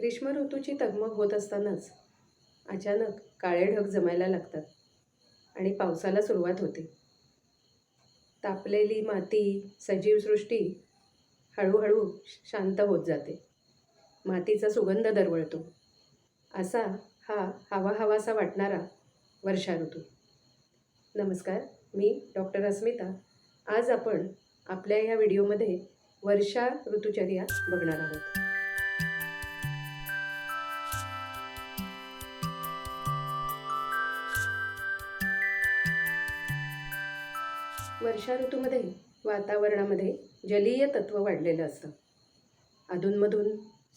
ग्रीष्म ऋतूची तगमग होत असतानाच अचानक काळे ढग जमायला लागतात आणि पावसाला सुरुवात होते. तापलेली माती सजीव सृष्टी हळूहळू शांत होत जाते. मातीचा सुगंध दरवळतो. असा हा हवा हवासा वाटणारा वर्षा ऋतू. नमस्कार मी डॉक्टर अस्मिता. आज आपण आपल्या ह्या व्हिडिओमध्ये वर्षा ऋतुचर्या बघणार आहोत. वर्षा ऋतूमध्ये वातावरणामध्ये जलीय तत्व वाढलेलं असतं. अधूनमधून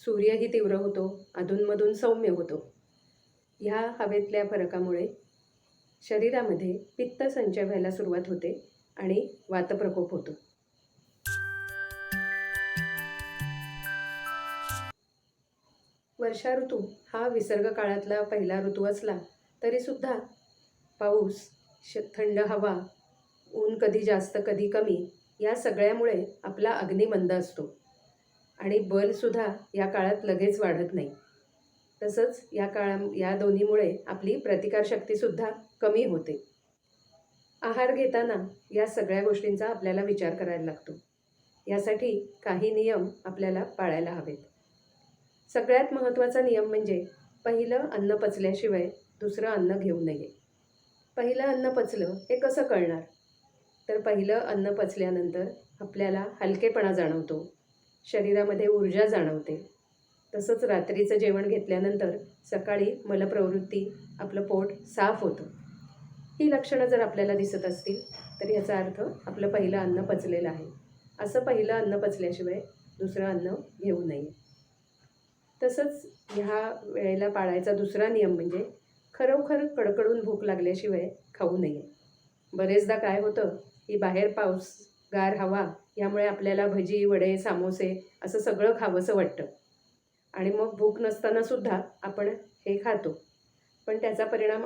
सूर्यही तीव्र होतो अधूनमधून सौम्य होतो. ह्या हवेतल्या फरकामुळे शरीरामध्ये पित्त संचय व्हायला सुरुवात होते आणि वातप्रकोप होतो. वर्षा ऋतू हा विसर्ग काळातला पहिला ऋतू असला तरीसुद्धा पाऊस श थंड हवा ऊन कधी जास्त कधी कमी या सगळ्यामुळे आपला अग्निमंद असतो. आणि बलसुद्धा या काळात लगेच वाढत नाही. तसंच या काळा या दोन्हीमुळे आपली प्रतिकारशक्तीसुद्धा कमी होते. आहार घेताना या सगळ्या गोष्टींचा आपल्याला विचार करायला लागतो. यासाठी काही नियम आपल्याला पाळायला हवेत. सगळ्यात महत्त्वाचा नियम म्हणजे पहिलं अन्न पचल्याशिवाय दुसरं अन्न घेऊ नये. पहिलं अन्न पचलं हे कसं कळणार? तर पहिलं अन्न पचल्यानंतर आपल्याला हलकेपणा जाणवतो. शरीरामध्ये ऊर्जा जाणवते. तसंच रात्रीचं जेवण घेतल्यानंतर सकाळी मलप्रवृत्ती आपलं पोट साफ होतं. ही लक्षणं जर आपल्याला दिसत असतील तर याचा अर्थ आपलं पहिलं अन्न पचलेलं आहे. असं पहिलं अन्न पचल्याशिवाय दुसरं अन्न घेऊ नये. तसंच ह्या वेळेला पाळायचा दुसरा नियम म्हणजे खरोखर कडकडून भूक लागल्याशिवाय खाऊ नये. बरेचदा काय होतं ही बाहेर पाऊस गार हवा यामुळे आपल्याला भजी वडे सामोसे असं सगळं खावंसं वाटतं. आणि मग भूक नसतानासुद्धा आपण हे खातो. पण त्याचा परिणाम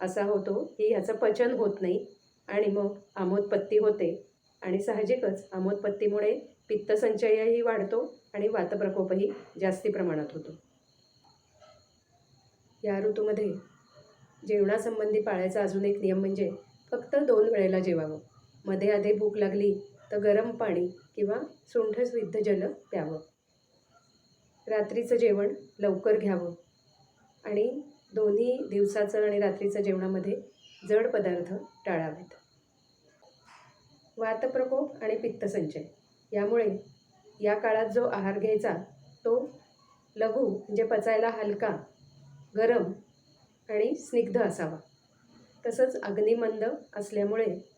असा होतो की ह्याचं पचन होत नाही आणि मग आमोदपत्ती होते. आणि साहजिकच आमोदपत्तीमुळे पित्तसंचयही वाढतो आणि वातप्रकोपही जास्ती प्रमाणात होतो. या ऋतूमध्ये जेवणासंबंधी पाळायचा अजून एक नियम म्हणजे फक्त दोन वेळेला जेवावं. मध्ये आधे भूक लागली तर गरम पाणी किंवा सुंठस्विद्ध जल प्यावं. रात्रीचं जेवण लवकर घ्यावं. आणि दोन्ही दिवसाचं आणि रात्रीचं जेवणामध्ये जड पदार्थ टाळावेत. वातप्रकोप आणि पित्तसंचय. यामुळे या काळात जो आहार घ्यायचा तो लघु म्हणजे पचायला हलका गरम आणि स्निग्ध असावा. तसंच अग्निमंद असल्यामुळे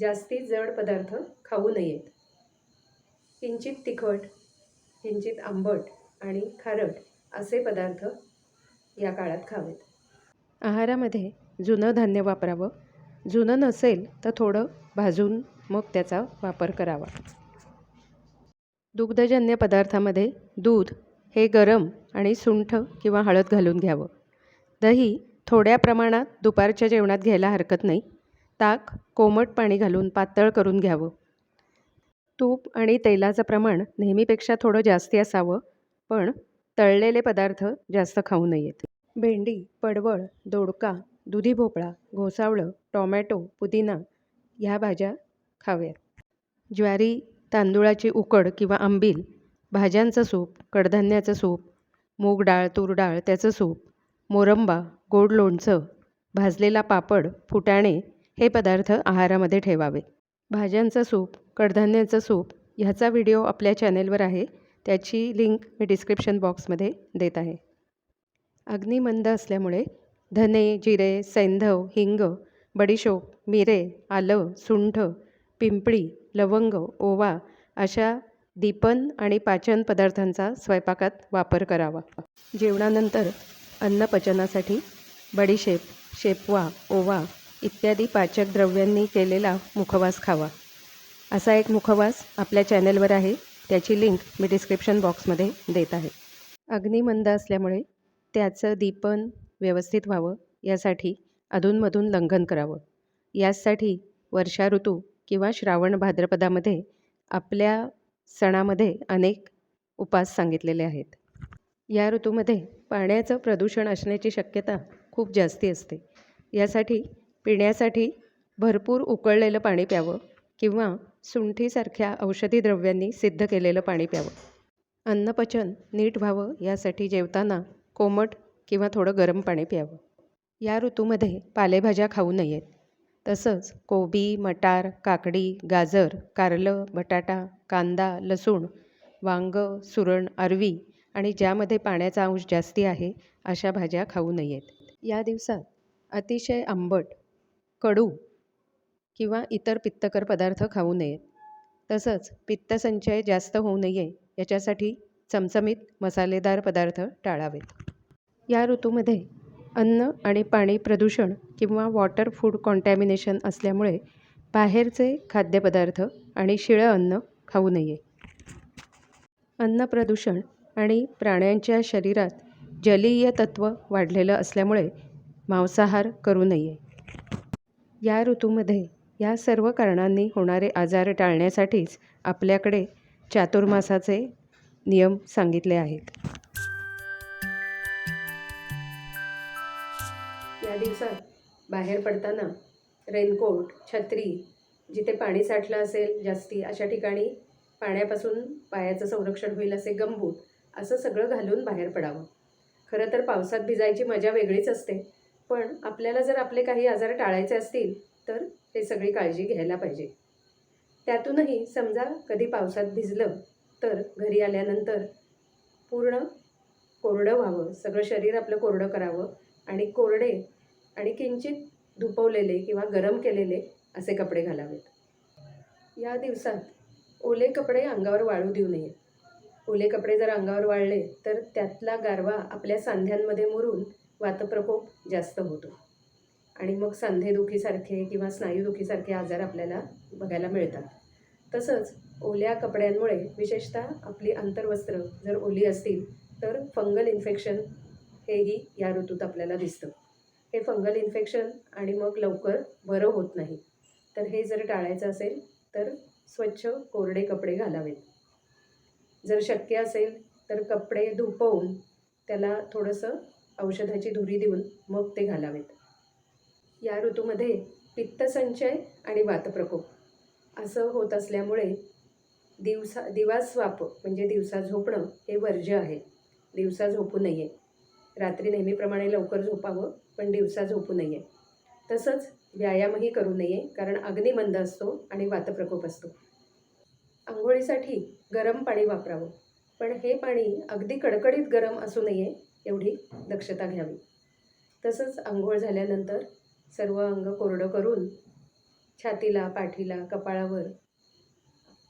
जास्ती जड पदार्थ खाऊ नयेत. किंचित तिखट किंचित आंबट आणि खारट असे पदार्थ या काळात खावेत. आहारामध्ये जुनं धान्य वापरावं जुनं नसेल तर थोडं भाजून मग त्याचा वापर करावा. दुग्धजन्य पदार्थामध्ये दूध हे गरम आणि सुंठ किंवा हळद घालून घ्यावं. दही थोड्या प्रमाणात दुपारच्या जेवणात घ्यायला हरकत नाही. ताक कोमट पाणी घालून पातळ करून घ्यावं. तूप आणि तेलाचं प्रमाण नेहमीपेक्षा थोडं जास्ती असावं पण तळलेले पदार्थ जास्त खाऊ नयेत. भेंडी पडवळ दोडका दुधी भोपळा घोसावळं टॉमॅटो पुदिना ह्या भाज्या खाव्यात. ज्वारी तांदूळाची उकड किंवा आंबील भाज्यांचं सूप कडधान्याचं सूप मूग डाळ तूर डाळ त्याचं सूप मोरंबा गोड लोणचं भाजलेला पापड फुटाणे हे पदार्थ आहारामध्ये ठेवावे. भाज्यांचं सूप कडधान्याचं सूप ह्याचा व्हिडिओ आपल्या चॅनेलवर आहे. त्याची लिंक मी डिस्क्रिप्शन बॉक्समध्ये देत आहे. अग्निमंद असल्यामुळे धने जिरे सैंधव हिंग बडीशोप मिरे आलं सुंठ पिंपळी लवंग ओवा अशा दीपन आणि पाचन पदार्थांचा स्वयंपाकात वापर करावा. जेवणानंतर अन्नपचनासाठी बडीशेप शेपवा ओवा इत्यादी पाचक द्रव्यांनी केलेला मुखवास खावा. असा एक मुखवास आपल्या चॅनलवर आहे. त्याची लिंक मी डिस्क्रिप्शन बॉक्समध्ये देत आहे. अग्निमंद असल्यामुळे त्याचं दीपन व्यवस्थित व्हावं यासाठी अधूनमधून लंघन करावं. यासाठी वर्षा ऋतू किंवा श्रावण भाद्रपदामध्ये आपल्या सणामध्ये अनेक उपास सांगितलेले आहेत. या ऋतूमध्ये पाण्याचं प्रदूषण असण्याची शक्यता खूप जास्ती असते. यासाठी पिण्यासाठी भरपूर उकळलेलं पाणी प्यावं किंवा सुंठीसारख्या औषधी द्रव्यांनी सिद्ध केलेलं पाणी प्यावं. अन्नपचन नीट व्हावं यासाठी जेवताना कोमट किंवा थोडं गरम पाणी प्यावं. या ऋतूमध्ये पालेभाज्या खाऊ नयेत. तसंच कोबी मटार काकडी गाजर कारलं बटाटा कांदा लसूण वांग सुरण अरवी आणि ज्यामध्ये पाण्याचा अंश जास्ती आहे अशा भाज्या खाऊ नयेत. या दिवसात अतिशय आंबट कडू किंवा इतर पित्तकर पदार्थ खाऊ नयेत. तसंच पित्तसंचय जास्त होऊ नये याच्यासाठी चमचमीत मसालेदार पदार्थ टाळावेत. या ऋतूमध्ये अन्न आणि पाणी प्रदूषण किंवा वॉटर फूड कॉन्टॅमिनेशन असल्यामुळे बाहेरचे खाद्यपदार्थ आणि शिळं अन्न खाऊ नये. अन्न प्रदूषण आणि प्राण्यांच्या शरीरात जलीय तत्त्व वाढलेलं असल्यामुळे मांसाहार करू नये. या ऋतूमध्ये या सर्व कारणांनी होणारे आजार टाळण्यासाठीच आपल्याकडे चातुर्मासाचे नियम सांगितले आहेत. या दिवसात बाहेर पडताना रेनकोट छत्री जिथे पाणी साठलं असेल जास्ती अशा ठिकाणी पाण्यापासून पायाचं संरक्षण होईल असे गंबूट असं सगळं घालून बाहेर पडावं. खरं तर पावसात भिजायची मजा वेगळीच असते. पण आपल्याला जर आपले काही आजार टाळायचे असतील तर ते सगळी काळजी घ्यायला पाहिजे. त्यातूनही समजा कधी पावसात भिजलं तर घरी आल्यानंतर पूर्ण कोरडं व्हावं सगळं शरीर आपलं कोरडं करावं आणि कोरडे आणि किंचित धुपवलेले किंवा गरम केलेले असे कपडे घालावेत. या दिवसात ओले कपडे अंगावर वाळू देऊ नयेत ओले कपडे जर अंगावर वाळले तर त्यातला गारवा आपल्या सांध्यांमध्ये मुरून वातप्रकोप जास्त होतो. आणि मग सांधेदुखीसारखे किंवा स्नायूदुखीसारखे आजार आपल्याला बघायला मिळतात. तसंच ओल्या कपड्यांमुळे विशेषतः आपली अंतर्वस्त्र जर ओली असतील तर फंगल इन्फेक्शन हेही या ऋतूत आपल्याला दिसतं. हे फंगल इन्फेक्शन आणि मग लवकर बरं होत नाही. तर हे जर टाळायचं असेल तर स्वच्छ कोरडे कपडे घालावेत. जर शक्य असेल तर कपडे धुपवून त्याला थोडंसं औषधाची धुरी देऊन मग ते घालावेत. या ऋतूमध्ये पित्तसंचय आणि वातप्रकोप असं होत असल्यामुळे दिवसा दिवास्वाप म्हणजे दिवसा झोपणं हे वर्ज्य आहे. दिवसा झोपू नये. रात्री नेहमीप्रमाणे लवकर झोपावं पण दिवसा झोपू नये. तसंच व्यायामही करू नये कारण अग्निमंद असतो आणि वातप्रकोप असतो. आंघोळीसाठी गरम पाणी वापरावं. पण हे पाणी अगदी कडकडीत गरम असू नये एवढी दक्षता घ्यावी. तसंच आंघोळ झाल्यानंतर सर्व अंग कोरडं करून छातीला पाठीला कपाळावर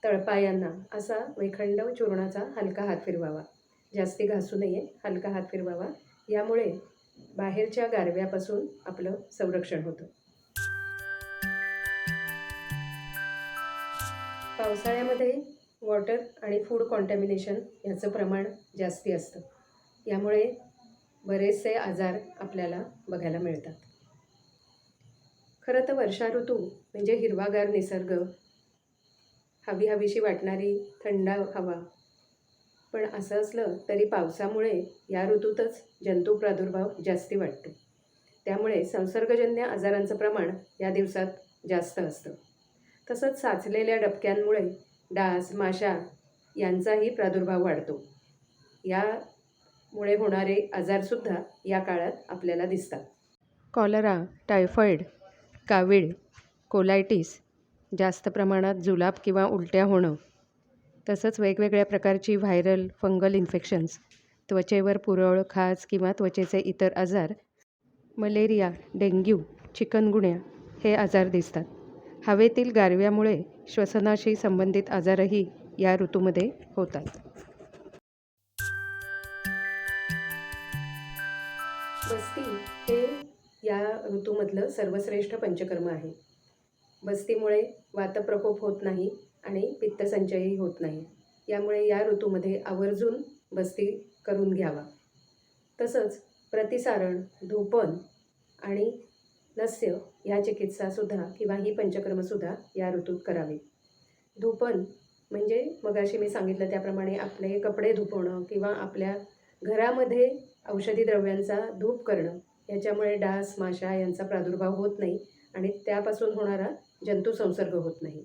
तळपायांना असा वैखंड चूर्णाचा हलका हात फिरवावा. जास्ती घासू नये हलका हात फिरवावा. यामुळे बाहेरच्या गारव्यापासून आपलं संरक्षण होतं. पावसाळ्यामध्ये वॉटर आणि फूड कॉन्टॅमिनेशन ह्याचं प्रमाण जास्ती असतं. यामुळे बरेचसे आजार आपल्याला बघायला मिळतात. खरं तर वर्षा ऋतू म्हणजे हिरवागार निसर्ग हवी हवीशी वाटणारी थंड हवा. पण असं असलं तरी पावसामुळे या ऋतूतच जंतू प्रादुर्भाव जास्ती वाटतो. त्यामुळे संसर्गजन्य आजारांचं प्रमाण या दिवसात जास्त असतं. तसंच साचलेल्या डबक्यांमुळे डास माशा यांचाही प्रादुर्भाव वाढतो. या मुळे होणारे आजारसुद्धा या काळात आपल्याला दिसतात. कॉलरा टायफॉईड कावीळ कोलायटिस जास्त प्रमाणात जुलाब किंवा उलट्या होणं तसंच वेगवेगळ्या प्रकारची व्हायरल फंगल इन्फेक्शन्स त्वचेवर पुरळ खाज किंवा त्वचेचे इतर आजार मलेरिया डेंग्यू चिकनगुण्या हे आजार दिसतात. हवेतील गारव्यामुळे श्वसनाशी संबंधित आजारही या ऋतूमध्ये होतात. ऋतूमधलं सर्वश्रेष्ठ पंचकर्म आहे. बस्तीमुळे वातप्रकोप होत नाही आणि पित्तसंचयही होत नाही. यामुळे या ऋतूमध्ये आवर्जून बस्ती करून घ्यावा. तसंच प्रतिसारण धूपन आणि नस्य ह्या चिकित्सासुद्धा किंवा ही पंचकर्मसुद्धा या ऋतूत करावी. धूपन म्हणजे मगाशी मी सांगितलं त्याप्रमाणे आपले कपडे धुपवणं किंवा आपल्या घरामध्ये औषधी द्रव्यांचा धूप करणं. याच्यामुळे डास माशा यांचा प्रादुर्भाव होत नाही आणि त्यापासून होणारा जंतुसंसर्ग होत नाही.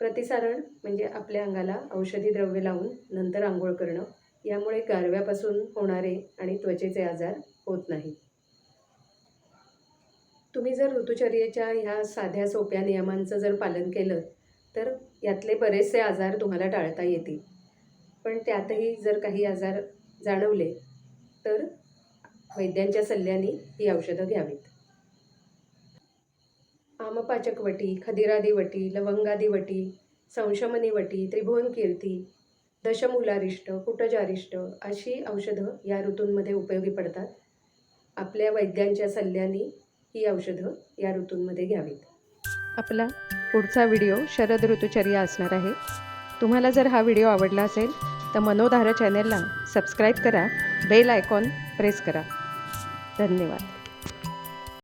प्रतिसारण म्हणजे आपल्या अंगाला औषधी द्रव्य लावून नंतर आंघोळ करणं यामुळे गारव्यापासून होणारे आणि त्वचेचे आजार होत नाहीत. तुम्ही जर ऋतुचर्येच्या ह्या साध्या सोप्या नियमांचं जर पालन केलं तर यातले बरेचसे आजार तुम्हाला टाळता येतील. पण त्यातही जर काही आजार जाणवले तर वैद्यांच्या सल्ल्याने ही औषधं घ्यावीत. आमपाचकवटी खदिरादिवटी खदिरादी वटी संशमनी वटी त्रिभुवन कीर्ती दशमूलारिष्ट कुटजारिष्ट अशी औषधं या ऋतूंमध्ये उपयोगी पडतात. आपल्या वैद्यांच्या सल्ल्याने ही औषधं या ऋतूंमध्ये घ्यावीत. आपला पुढचा व्हिडिओ शरद ऋतुचर्या असणार आहे. तुम्हाला जर हा व्हिडिओ आवडला असेल तर मनोधारा चॅनेलला सबस्क्राईब करा बेल आयकॉन प्रेस करा. धन्यवाद.